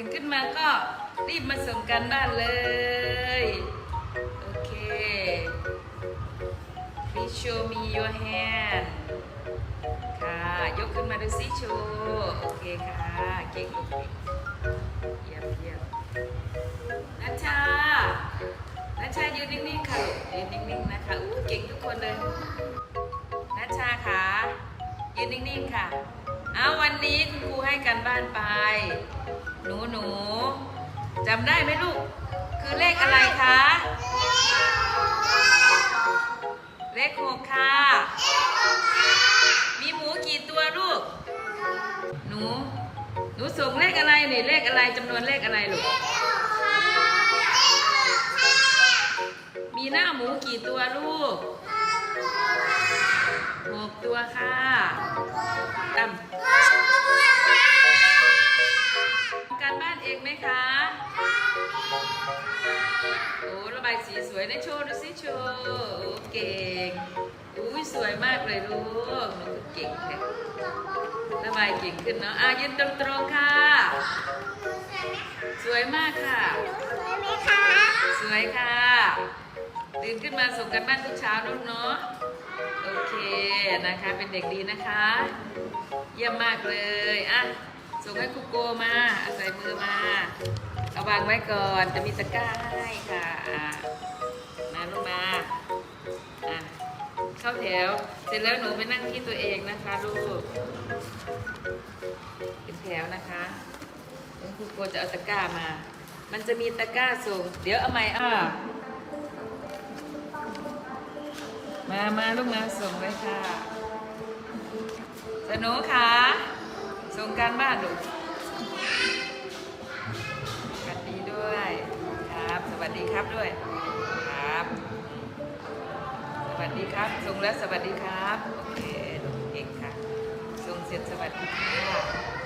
ตื่นขึ้นมาก็รีบมาส่งกันบ้านเลย โอเค Please show me your hand ค่ะ ยกขึ้นมาดูสิโชว์โอเคค่ะ เก่งลูกเก่งเยี่ยมเยี่ยมนัชชานัชชายืนนิ่งๆค่ะยืนนิ่งๆนะคะอู้เก่งทุกคนเลยนัชชาค่ะยืนนิ่งๆค่ะ เอาวันนี้คุณครูให้กันบ้านไป หนูหนูจำได้ไหมลูก คือเลขอะไรคะ เลขหกค่ะ มีหมูกี่ตัวลูก หนู หนูส่งเลขอะไรนี่เลขอะไรจำนวนเลขอะไรลูก มีหน้าหมูกี่ตัวลูกหกตัวค่ะ คะโอ้ระบายสีสวยนะโชว์ดูสิโชว์โอ้เก่งอุ้ยสวยมากเลยลูกหนูก็เก่งแท้ระบายเก่งขึ้นเนาะอะยืนตรงๆค่ะ สวยมากค่ะ สวยค่ะตื่นขึ้นมาส่งกันบ้านทุกเช้าลูกเนาะโอเคนะคะเป็นเด็กดีนะคะ เยี่ยมมากเลยอะส่งให้ครูโกมาอาใส่มือมา วางไว้ก่อนจะมีตะกร้าให้ค่ะมาลูกมาเข้าแถว เสร็จแล้วหนูไปนั่งที่ตัวเองนะคะลูกเป็นแถวนะคะเดี๋ยวครูโกจะเอาตะกร้ามา มันจะมีตะกร้าส่งเดี๋ยวเอาใหม่อะมามาลูกมาส่งเลยค่ะสนุค่ะส่งการบ้านลูก ครับส่งและสวัสดีครับ โอเคลูกเก่งค่ะทรงเสร็จสวัสดีค่ะ